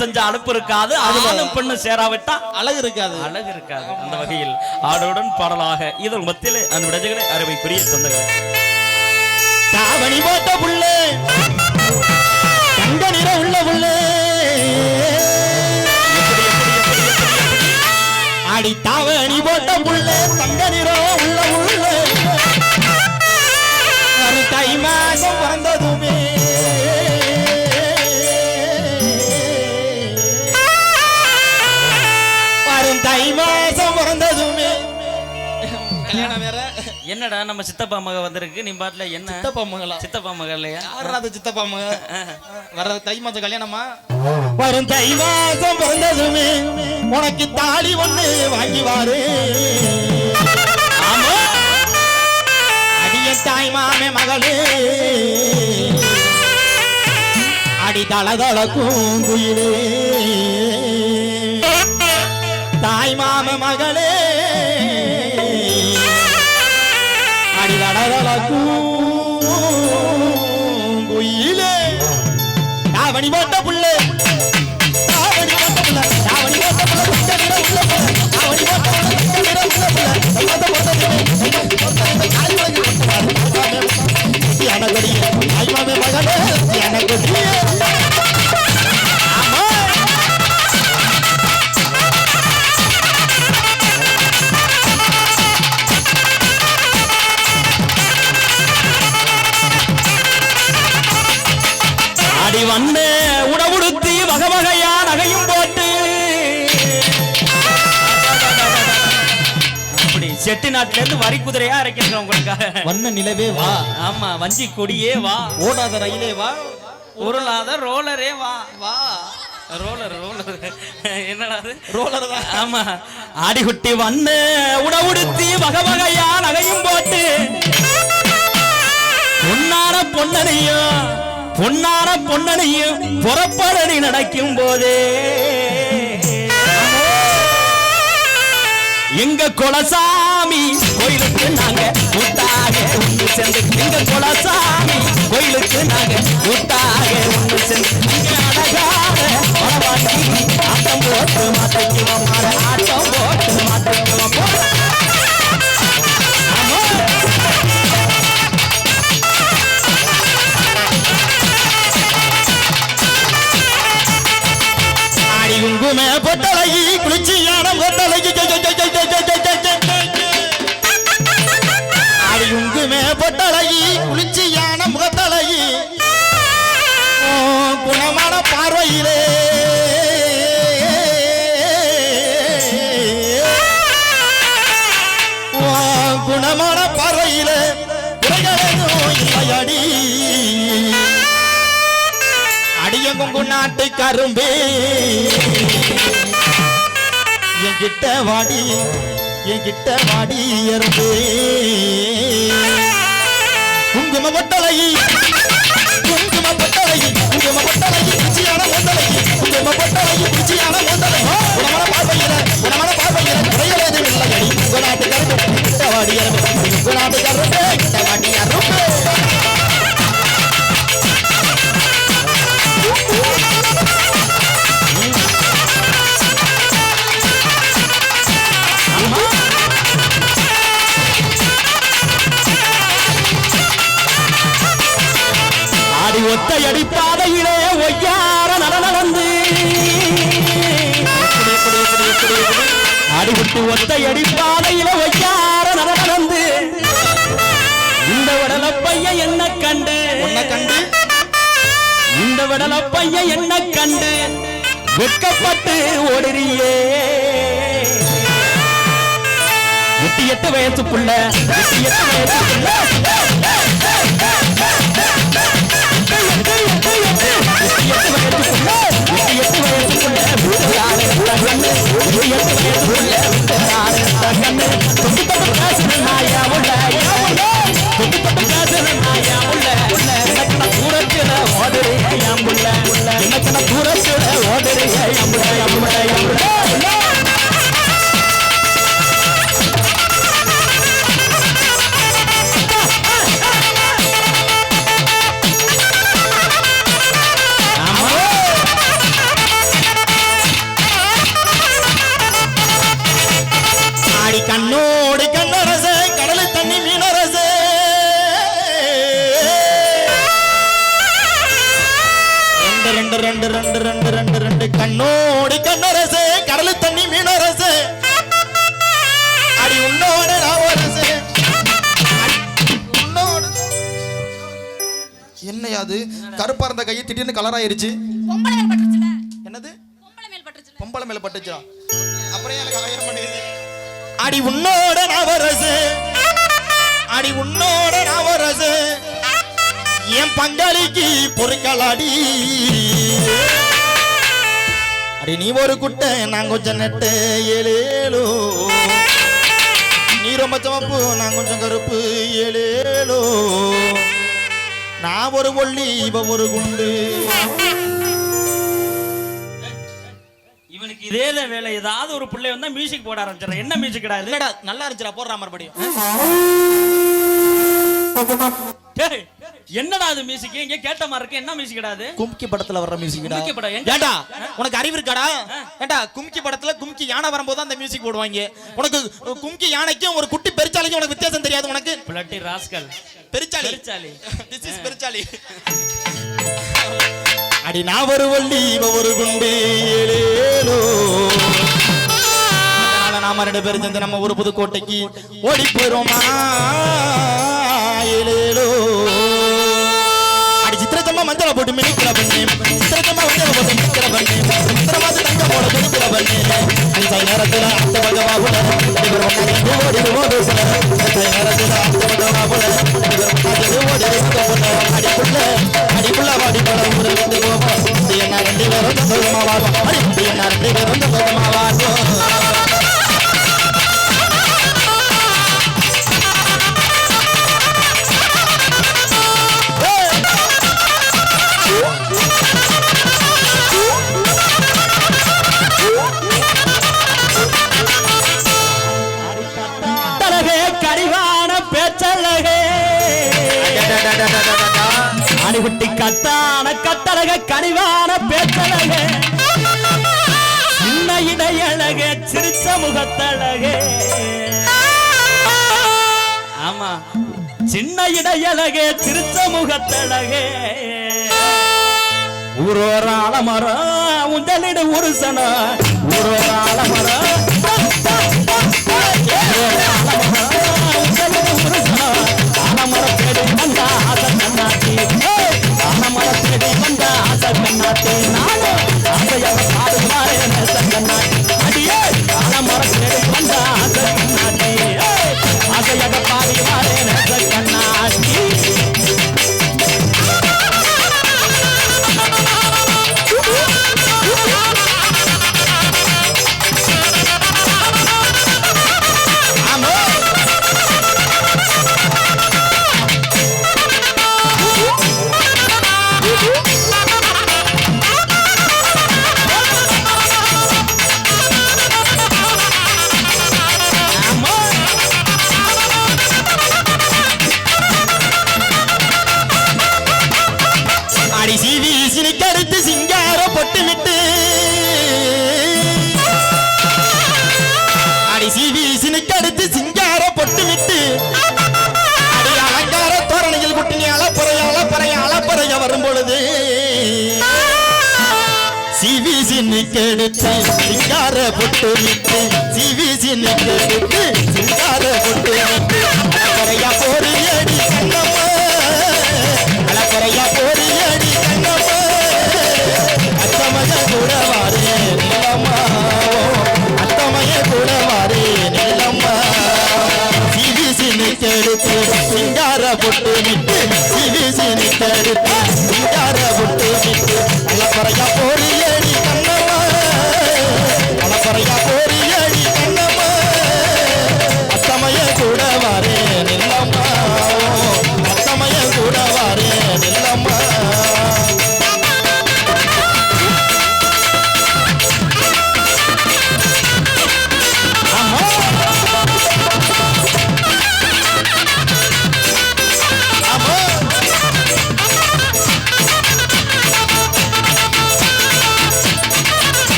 செஞ்ச அலுப்பு இருக்காது ஆணும் பெண்ணு சேராவிட்டா அழகு இருக்காது. அழகு இருக்காது அந்த வகையில். ஆடோடன் பாடலாக இதன் மத்தியிலே அன்பிடஜகளை அருமைக்குரிய சொந்தங்கள். தாவணி போட்ட புள்ளே தங்க நிற உள்ள புள்ளே. அடி தாவணி போட்ட புள்ளே. என்னடா நம்ம சித்தப்பா மக வந்திருக்கு? நீ பாட்டுல என்ன? சித்தப்பா மகளா? சித்தப்பா மக இல்லையா சித்தப்பா மக? வர தை மாசம் கல்யாணமா? வரும் தை மாசம் பிறந்ததுமே உனக்கு தாலி ஒண்ணு வாங்கி வாரு ஆமா. அடிய தாய் மாமே மகளே. அடி தள தளக்கும் குயிலே தாய் மாம மகளே. সাধু செட்டி நாட்டுல இருந்து வரி குதிரையா இறக்கிருக்கோம் உங்களுக்காக. வண்ண நிலவே வா. ஆமா வஞ்சி கொடியே வா. ஓடாத ரயிலே வா. உருளாத ரோலரே வா. வா. Roller roller. என்னடா ரோலர் தான் ஆமா. ஆடிகுட்டி வந்த உடவுடுத்தி வகை வகையா நகையும் போட்டு. பொன்னார பொன்னனையும் பொன்னார பொன்னனையும் புறப்படடி நடக்கும் போதே. எங்க கொலசாமி? கோயிலுக்கு நாங்க முத்தாக ஒன்று சேர்ந்து எங்க கொலசாமி? கோயிலுக்கு நாங்க முத்தாக ஒன்று சேர்ந்து அழகாக மரவாட்டி ஆட்டம் போட்டு மாட்டிக்குவோம் ஆட்டம் போட்டு மாட்டிக்குவோம் போட நாட்டு கரும்பு. என்கிட்ட வாடி என்கிட்ட வாடி எறும்பே குங்கும பொட்டலை குங்கும பொட்டலை குங்கும பொட்டலை குச்சியான பொட்டலை குங்கும பொட்டலை குச்சியான பொட்டலை. குணமான பார்வையில குணமான பார்வையில குறைகள் எதுவும் இல்லையடி. உங்க நாட்டு கரும்பு கிட்ட வாடி எறும்பு உங்க நாட்டு கரும்பே. ஒத்தையடி பாதையில வையார நடந்து இந்த விடல பையன் என்ன கண்டு? கண்டு? இந்த விடல பையன் என்ன கண்டு? வெட்கப்பட்டு ஓடுறியே. எட்டு எட்டு வயசுக்குள்ள எட்டு எட்டு வயசு புள்ள எட்டு எட்டு வயசு புள்ள என்னையா அது கருப்பா இருந்த கையை திடீர்னு கலர் ஆயிருச்சு. என்னது? பொம்பளை மேல் பட்டுச்சா? அப்புறம் எனக்கு ஆயிரம் பண்ணுது அடி உன்னோட நவரசு. அடி உன்னோட நவரசு. என் பங்காளிக்கு பொறுக்கலாடி. அடி நீ ஒரு குட்டை நான் கொஞ்சம் நெட்டு ஏழேலோ நீ ரொம்ப சிவப்பு நான் கொஞ்சம் கருப்பு ஏழேலோ நான் ஒரு ஒல்லி இவ ஒரு குண்டு. இவனுக்கு இதே தான் வேலை. ஏதாவது ஒரு பிள்ளை வந்தா மியூசிக் போட ஆரம்பிச்சிடறேன் என்ன மியூசிக் கிடையாது இல்லடா நல்லா இருந்துச்சுடா போடுறா மறுபடியும். என்னடா அது மியூசிக் இங்க கேட்ட மாதிரி இருக்கு? என்ன மியூசிக் கிடையாது கும்கி படத்துல வர்ற மியூசிக்டா கும்கி படம்? ஏண்டா உனக்கு அறிவு இருக்காடா? ஏண்டா கும்கி படத்துல கும்கி யானை வரும்போது அந்த மியூசிக் போடுவாங்க. உனக்கு கும்கி யானைக்கும் ஒரு குட்டி பெருச்சாலிக்கும் உனக்கு வித்தியாசம் தெரியாது உனக்கு? Bloody rascal. பெருச்சாலி. பெருச்சாலி. திஸ் இஸ் பெருச்சாலி. அடி நான் ஒரு ஒல்லி இவ ஒரு குண்டு அதனால நாம ரெண்டு பேரும் சேர்ந்து நம்ம ஒரு புதுக்கோட்டைக்கு ஓடி அடி சித்திரத்தம்மா மஞ்சள போட்டு மினிக்கிற பண்ணு. சிறக்கமா மஞ்சள போட்டு மினிக்கிற பண்ணு. சித்திரமாது தங்க போட மினிக்கிற பண்ணு. அந்த நேரத்துல அந்த பகவாவுல இவர் ஒன்னாக ஓடிடுவோம் பேசுல அந்த நேரத்துல அந்த பகவாவுல இவர் ஒன்னாக ஓடிடுவோம் அடிக்குள்ள அடிக்குள்ள வாடி பட ஊரு வந்து என்ன ரெண்டு பேரும் அடி என்ன ரெண்டு பேரும் கனிகுட்டி கட்டான கட்டழக கனிவான பேச்சழகே சின்ன இடையழகே சிரிச்ச முகத்தழகே. ஆமா. சின்ன இடையழகே சிரிச்ச முகத்தழகே. ஊரோர ஆலமரம் உண்டலிடு உருசன ஒரு கெடுத்து சிங்கார பொட்டு விட்டு சிவி கெடுத்து சிங்கார பொட்டு விட்டு. போரு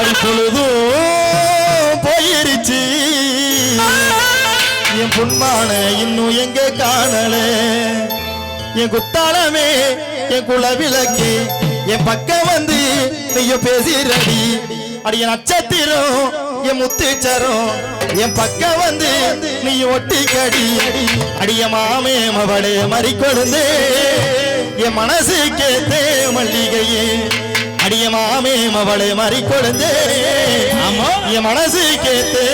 அடி பொழுதும் போயிருச்சு. என் புண்மான இன்னும் எங்க காணலே? என் குத்தாளமே என் குலவிளக்கு என் பக்கம் வந்து நீங்க பேசிறடி அடிய நட்சத்திரம் என் முத்துச்சரம் என் பக்கம் வந்து நீ ஒட்டி கடி அடிய மாமே மவளே மறி கொழுந்து என் மனசு கேத்தே மல்லிகையே. அடிய மாமே மவளே மறி கொழுந்து என் மனசு கேத்தே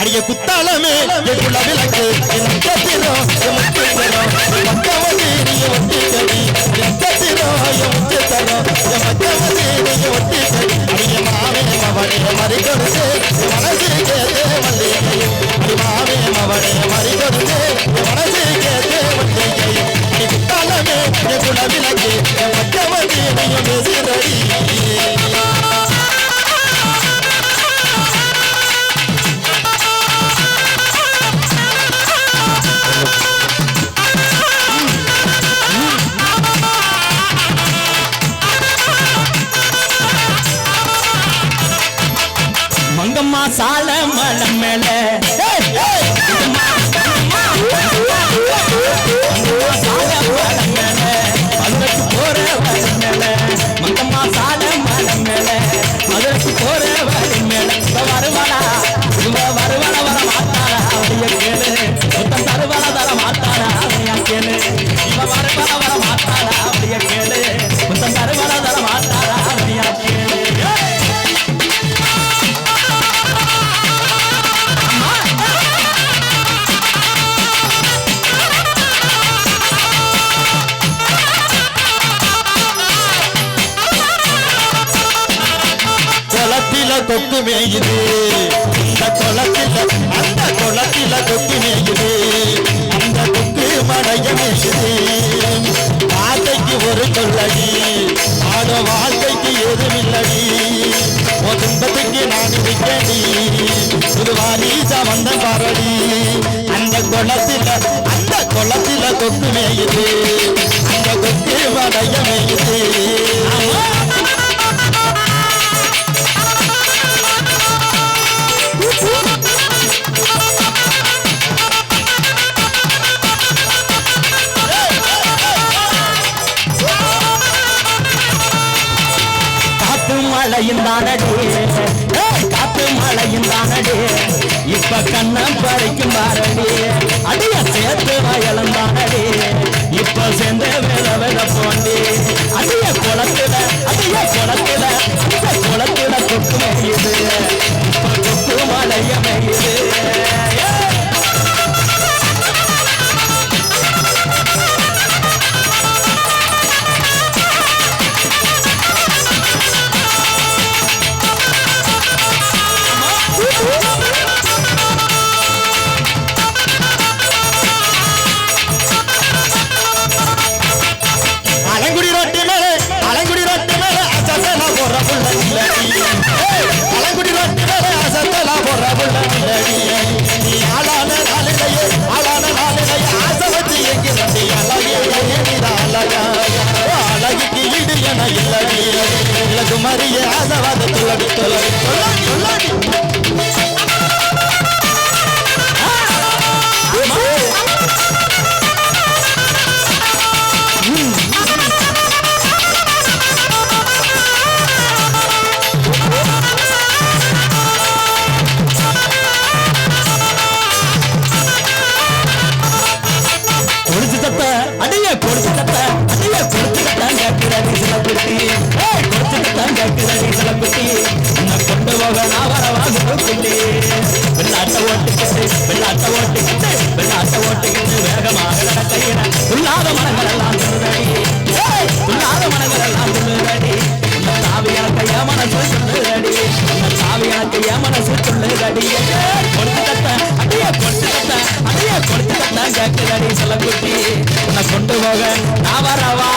அடிய குத்தாலமே குல விளக்கு என் நட்சத்திரம் என் முத்துச்சரம் என் பக்கம் வந்து நீ ஒட்டி கடி நட்சத்திரம் என் முத்துச்சரம் என் பக்கம் வந்து நீ ஒட்டி கடி அடிய மாமே மவளே மறி கொடுத்து என் மனசு கேத்தே மல்லிகையே அடி மாமே மவளே என் மனசு என் குல விளக்கு என் நீ பேசுறடி மங்கம்மா சாலை மேயுது. இந்த குளத்தில அந்த குளத்தில கொக்கு மேயுது. அந்த கொக்கு மடைய மேயுது. ஆசைக்கு ஒரு கொள்ளடி ஆட வாழ்க்கைக்கு எதுமில்லடி. உன் துன்பத்துக்கு நான் இருக்கடி இது வந்த பாரடி. அந்த குளத்தில அந்த குளத்தில கொக்கு மேயுது. அந்த கொக்கு மடைய மேயுது. குளத்துல சொல்லுதடி கொடுத்து தட்ட அடியே கொடுத்து தட்ட அடியே கொடுத்து தட்ட கேட்குதடி சொல்ல குட்டி உன்னை கொண்டு போக நான் வரவா